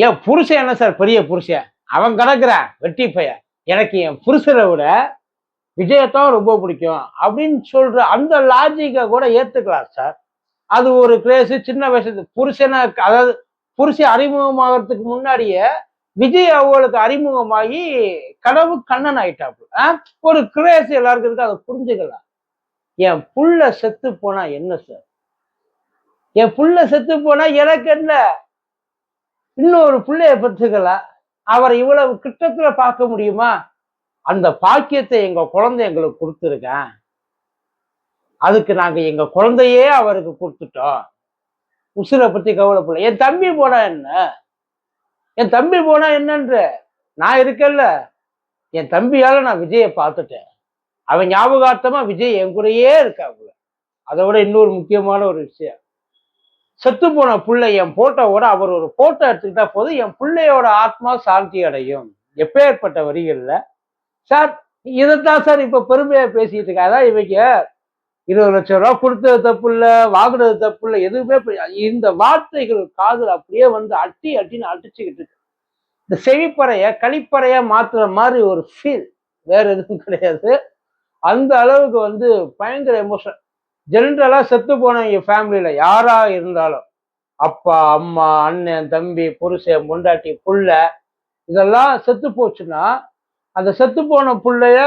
என் புருஷன் என்ன சார்? பெரிய புருஷன். அவன் கிடக்குறான் வெட்டி பையன். எனக்கு என் புருஷரை விட விஜயத்தான் ரொம்ப பிடிக்கும். அப்படின்னு சொல்ற அந்த லாஜிக்கை கூட ஏத்துக்கலாம் சார். அது ஒரு கிரேஸ் சின்ன வயசு. புருஷனை அதாவது புருஷன் அறிமுகமாகறதுக்கு முன்னாடியே விஜய் அவங்களுக்கு அறிமுகமாகி கனவு கண்ணன் ஆயிட்டாப்புல. ஒரு கிரேஸ் எல்லாருக்கும் இருக்கு. அதை புரிஞ்சுக்கலாம். என் புள்ள செத்து போனா என்ன சார்? என் புள்ள செத்து போனா எனக்கு என்ன? இன்னொரு பிள்ளைய பெற்றுக்கலாம் அவரை இவ்வளவு கிட்டத்துல பார்க்க முடியுமா? அந்த பாக்கியத்தை எங்க குழந்தை எங்களுக்கு கொடுத்துருக்கேன். அதுக்கு நாங்க எங்க குழந்தையே அவருக்கு கொடுத்துட்டோம். உசுரை பத்தி கவலைப்படல. என் தம்பி போனா என்ன? என் தம்பி போனா என்னன்ற? நான் இருக்கேன்ல. என் தம்பியால நான் விஜயை பார்த்துட்டேன். அவன் ஞாபகார்த்தமா விஜய் என் கூடயே இருக்காப்புல. அதை விட இன்னொரு முக்கியமான ஒரு விஷயம். செத்து போன புள்ளை என் போட்டோவோட அவர் ஒரு போட்டோ எடுத்துக்கிட்டா போதும் என் பிள்ளையோட ஆத்மா சாந்தி அடையும். எப்பேற்பட்ட வரிகள்ல. சார் இதைத்தான் சார் இப்ப பெருமையா பேசிட்டு இருக்கா அதான் இவைக்க இருபது லட்சம் ரூபா கொடுத்தது தப்பு இல்லை வாங்குனது தப்பு இல்லை எதுவுமே இந்த வார்த்தைகள் காதல் அப்படியே வந்து அட்டி அட்டின்னு அடிச்சுக்கிட்டு இருக்கு. இந்த செவிப்பறையை கழிப்பறைய மாத்துற மாதிரி ஒரு ஃபீல் வேற எதுவும் கிடையாது. அந்த அளவுக்கு வந்து பயங்கர எமோஷன் ஜென்ரலாக செத்து போனவங்க ஃபேமிலியில் யாராக இருந்தாலும் அப்பா அம்மா அண்ணன் தம்பி புருஷன் பொண்டாட்டி புள்ள இதெல்லாம் செத்து போச்சுன்னா அந்த செத்து போன பிள்ளைய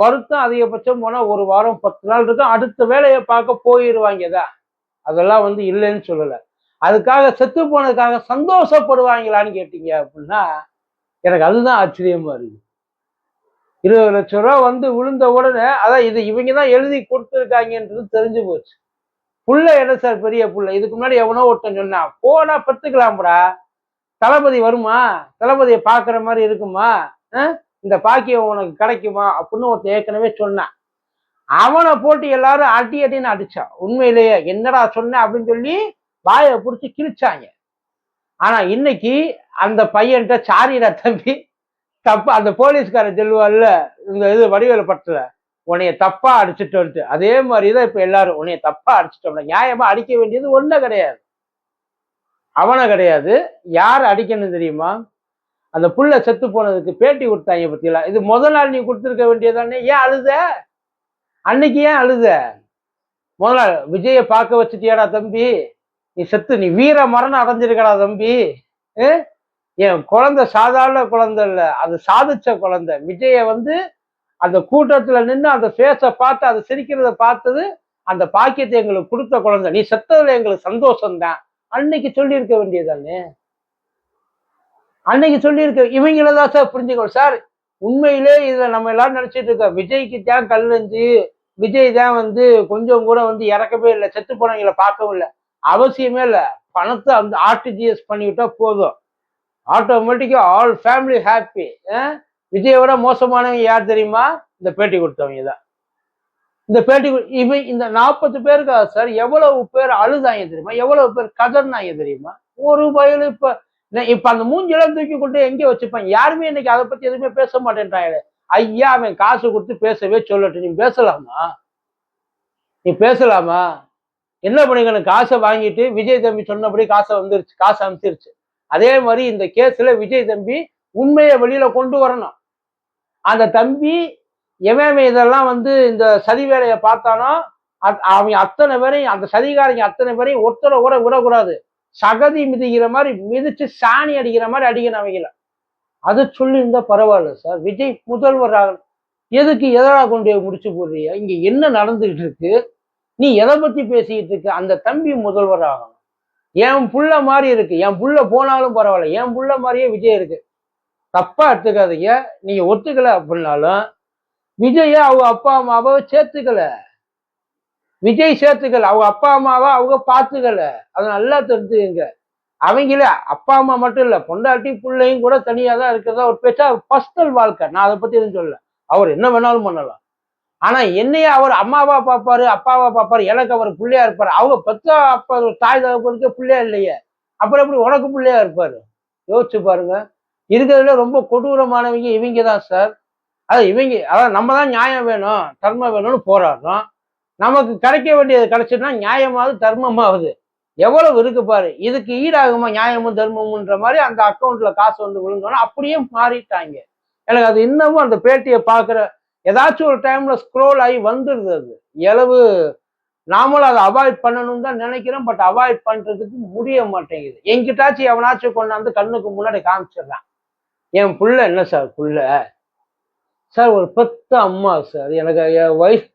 வருத்தம் அதிகபட்சம் போனால் ஒரு வாரம் பத்து நாள் இருக்கும். அடுத்த வேலையை பார்க்க போயிடுவாங்க தான் அதெல்லாம் வந்து இல்லைன்னு சொல்லலை. அதுக்காக செத்து போனதுக்காக சந்தோஷப்படுவாங்களான்னு கேட்டீங்க அப்படின்னா எனக்கு அதுதான் ஆச்சரியமா இருக்குது. இருபது லட்சம் ரூபா வந்து விழுந்த உடனே அதான் இது இவங்க தான் எழுதி கொடுத்துருக்காங்கன்றது தெரிஞ்சு போச்சு. புள்ள என்ன சார் பெரிய புள்ள? இதுக்கு முன்னாடி எவனோ ஒருத்தன் சொன்னான் போனா பத்துக்கலாம்டா. தளபதி வருமா? தளபதியை பார்க்குற மாதிரி இருக்குமா? இந்த பாக்கியம் உனக்கு கிடைக்குமா? அப்படின்னு ஒருத்தன் ஏற்கனவே சொன்னான் அவனை போட்டு எல்லாரும் அடி அடின்னு அடிச்சான். உண்மையிலேயே என்னடா சொன்ன? அப்படின்னு சொல்லி வாயை பிடிச்சி கிழிச்சாங்க. ஆனா இன்னைக்கு அந்த பையன்கிட்ட சாரிடா தம்பி. தப்பா அந்த போலீஸ்காரன் சொல்லுவார்ல இந்த இது வடிவேல படத்துல உன்னைய தப்பா அடிச்சிட்டோன்ட்டு. அதே மாதிரிதான் இப்ப எல்லாரும் உன்னைய தப்பா அடிச்சிட்டோம்னா நியாயமா அடிக்க வேண்டியது ஒண்ணு கிடையாது. அவனை கிடையாது. யார் அடிக்கணும் தெரியுமா? அந்த புள்ள செத்து போனதுக்கு பேட்டி கொடுத்தாங்க பத்தியெல்லாம் இது முதல் நாள் நீ கொடுத்துருக்க வேண்டியதானே ஏன் அழுத? அன்னைக்கு ஏன் அழுத? முதல் நாள் விஜய பார்க்க வச்சுட்டியாடா தம்பி? நீ செத்து நீ வீர மரணம் அடைஞ்சிருக்கடா தம்பி. அஹ்? என் குழந்தை சாதாரண குழந்தை இல்லை அது சாதிச்ச குழந்தை. விஜயை வந்து அந்த கூட்டத்தில் நின்று அந்த ஃபேஸை பார்த்து அதை சிரிக்கிறத பார்த்தது அந்த பாக்கியத்தை எங்களுக்கு கொடுத்த குழந்தை. நீ செத்ததுல எங்களுக்கு சந்தோஷம்தான். அன்னைக்கு சொல்லியிருக்க வேண்டியதானே? அன்னைக்கு சொல்லியிருக்க இவங்கள தான் சார் புரிஞ்சுக்கணும். சார் உண்மையிலே இதில் நம்ம எல்லாரும் நினச்சிட்டு இருக்கோம். விஜய்க்கு தான் கல்லஞ்சு விஜய் தான் வந்து கொஞ்சம் கூட வந்து இறக்கவே இல்லை செத்து போனவங்களை பார்க்கவும் இல்லை. அவசியமே இல்லை. பணத்தை அந்த ஆர்டிஜிஎஸ் பண்ணிவிட்டா போதும். ஆட்டோமேட்டிக்கா ஆல் ஃபேமிலி ஹாப்பி விஜயோட மோசமானவங்க யார் தெரியுமா? இந்த பேட்டி கொடுத்தவங்க தான். இந்த பேட்டி கொடு- இவன் இந்த நாற்பது பேருக்கு சார் எவ்வளவு பேர் அழுதாங்க தெரியுமா? எவ்வளவு பேர் கதர்னாங்க தெரியுமா? ஒரு வயலு இப்ப இப்ப அந்த மூஞ்செல்லாம் தூக்கி கொண்டு எங்கே வச்சுப்பாங்க? யாருமே இன்னைக்கு அதை பத்தி எதுவுமே பேச மாட்டேன்றாங்க ஐயா அவன் காசு கொடுத்து பேசவே சொல்லட்டும். நீ பேசலாமா? நீ பேசலாமா? என்ன பண்ணிக்கணும்? காசை வாங்கிட்டு விஜய் தம்பி சொன்னபடி காசை வந்துருச்சு காசு அனுப்பிச்சிருச்சு. அதே மாதிரி இந்த கேஸ்ல விஜய் தம்பி உண்மையை வெளியில கொண்டு வரணும். அந்த தம்பி எவன் இதெல்லாம் வந்து இந்த சதி வேலையை பார்த்தானோ அத்- அத்தனை பேரையும் அந்த சதிகாரங்க அத்தனை பேரையும் ஒருத்தரை கூட விடக்கூடாது. சகதி மிதிக்கிற மாதிரி மிதிச்சு சாணி அடிக்கிற மாதிரி அடிக்கணும் அவங்கள. அது சொல்லியிருந்தா பரவாயில்ல சார். விஜய் முதல்வர் ஆகணும். எதுக்கு எதனா கொண்டு போய் முடிச்சு போடுறியா? இங்க என்ன நடந்துகிட்டு இருக்கு? நீ எதை பத்தி பேசிக்கிட்டு இருக்க? அந்த தம்பி முதல்வர் ஆகணும். என் புள்ள மாதிரி இருக்கு. என் புள்ள போனாலும் பரவாயில்ல. என் புள்ள மாதிரியே விஜய் இருக்கு. தப்பா எடுத்துக்காதீங்க. நீங்க ஒத்துக்கல அப்படின்னாலும் விஜய அவங்க அப்பா அம்மாவை சேர்த்துக்கல. விஜய் சேர்த்துக்கல. அவங்க அப்பா அம்மாவை அவங்க பார்த்துக்கல. அதை நல்லா தெரிஞ்சுக்கங்க. அவங்கள அப்பா அம்மா மட்டும் இல்ல பொண்டாட்டி பிள்ளையும் கூட தனியா தான் இருக்கிறதா ஒரு பேச்சா? பர்சனல் வாழ்க்கை. நான் அதை பத்தி எதுவும் சொல்லல. அவர் என்ன வேணாலும் பண்ணலாம். ஆனா என்னைய அவர் அம்மாவா பார்ப்பாரு அப்பாவா பார்ப்பாரு எனக்கு அவர் பிள்ளையா இருப்பாரு. அவங்க பெத்த அப்பா தாய் தகப்பனுக்கு பிள்ளையா இல்லையே. அப்புறம் எப்படி உனக்கு பிள்ளையா இருப்பாரு? யோசிச்சு பாருங்க. இருக்கிறதுல ரொம்ப கொடூரமானவங்க இவங்க தான் சார். அது இவங்க அதான் நம்ம தான் நியாயம் வேணும் தர்மம் வேணும்னு போராடுறோம். நமக்கு கிடைக்க வேண்டியது கிடைச்சதுன்னா நியாயமாவது தர்மமாவது. எவ்வளவு இருக்கு பாரு. இதுக்கு ஈடாகுமா நியாயமும் தர்மமுன்ற மாதிரி அந்த அக்கௌண்ட்ல காசு வந்து விழுந்தோன்னா அப்படியே மாறிட்டாங்க. எனக்கு அது இன்னமும் அந்த பேட்டியை பார்க்குற ஏதாச்சும் ஒரு டைம்ல ஸ்க்ரோல் ஆகி வந்துடுது அது. எளவு நாமளும் அதை அவாய்ட் பண்ணணும்னு தான் நினைக்கிறோம் பட் அவாய்ட் பண்றதுக்கு முடிய மாட்டேங்குது. என்கிட்டாச்சும் எவனாச்சும் கொண்டாந்து கண்ணுக்கு முன்னாடி காமிச்சிடுறான். என் புள்ள என்ன சார் புள்ள? சார் ஒரு பத்து அம்மா சார் எனக்கு என் வயிறு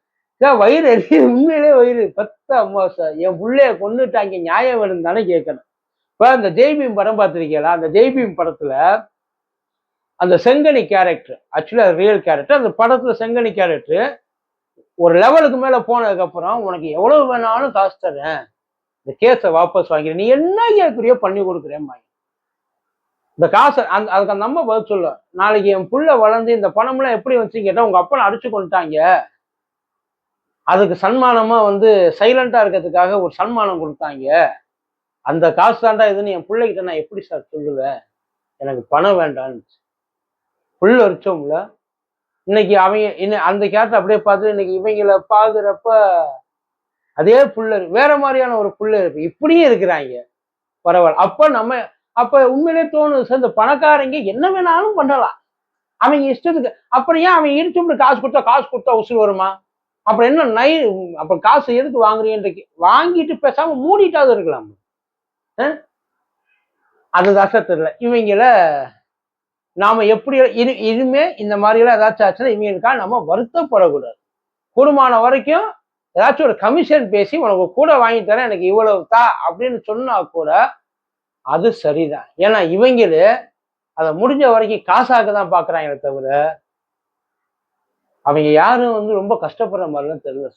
சார் வயிறு எரியுது. உண்மையிலே வயிறு. பத்து அம்மா சார் என் புள்ளைய கொண்டுட்டாங்க நியாயம் வேணும் தானே கேட்கணும். இப்போ அந்த ஜெய்பீம் படம் பார்த்துருக்கீங்களா? அந்த ஜெய்பீம் படத்துல அந்த செங்கனி கேரக்டர் ஆக்சுவலி அது ரியல் கேரக்டர் அந்த படத்தில் செங்கனி கேரக்டர் ஒரு லெவலுக்கு மேலே போனதுக்கப்புறம் உனக்கு எவ்வளவு வேணாலும் காசு தரேன். இந்த கேஸை வாபஸ் வாங்கிடு நீ என்ன கேட்குறியோ பண்ணி கொடுக்குறேன் இந்த காசை அந்த அதுக்கு அந்த அம்மா பதில் சொல்ல நாளைக்கு என் புள்ள வளர்ந்து இந்த பணம்லாம் எப்படி வந்துச்சு கேட்டால் உங்க அப்பனை அடிச்சு கொண்டுட்டாங்க அதுக்கு சன்மானமா வந்து சைலண்டா இருக்கிறதுக்காக ஒரு சன்மானம் கொடுத்தாங்க. அந்த காசு தாண்டா இதுன்னு என் பிள்ளைகிட்ட நான் எப்படி சார் சொல்லுவேன்? எனக்கு பணம் வேண்டான்னு புள்ள அரிச்சோம்ல இன்னைக்கு அவங்க இன்னும் அந்த கேரக்டர் அப்படியே பார்த்து இன்னைக்கு இவங்களை பாக்குறப்ப அதே புள்ள வேற மாதிரியான ஒரு புள்ள இருக்கு இப்படியும் இருக்கிறாங்க. பரவாயில்ல. அப்ப நம்ம அப்ப உண்மையிலே தோணுது சார் இந்த பணக்காரங்க என்ன வேணாலும் பண்ணலாம். அவங்க இஷ்டத்துக்கு அப்புறம் ஏன் அவன் இடிச்சு காசு கொடுத்தா காசு கொடுத்தா உசுறு வருமா? அப்புறம் என்ன நை அப்புறம் காசு எதுக்கு வாங்குறீன்னு வாங்கிட்டு பேசாம மூடிட்டாவது இருக்கலாம். அதுதான் சார் தெரியல. இவங்கள நாம எப்படி இனி இனிமே இந்த மாதிரி எல்லாம் ஏதாச்சும் ஆச்சுன்னா இவங்களுக்காக நம்ம வருத்தப்படக்கூடாது. கூடுமான வரைக்கும் ஏதாச்சும் ஒரு கமிஷன் பேசி உனக்கு கூட வாங்கி தரேன் எனக்கு இவ்வளவு தா அப்படின்னு சொன்னா கூட அது சரிதான். ஏன்னா இவங்களு அதை முடிஞ்ச வரைக்கும் காசாக்க தான் பாக்குறாங்களே தவிர அவங்க யாரும் வந்து ரொம்ப கஷ்டப்படுற மாதிரிலாம் தெரியல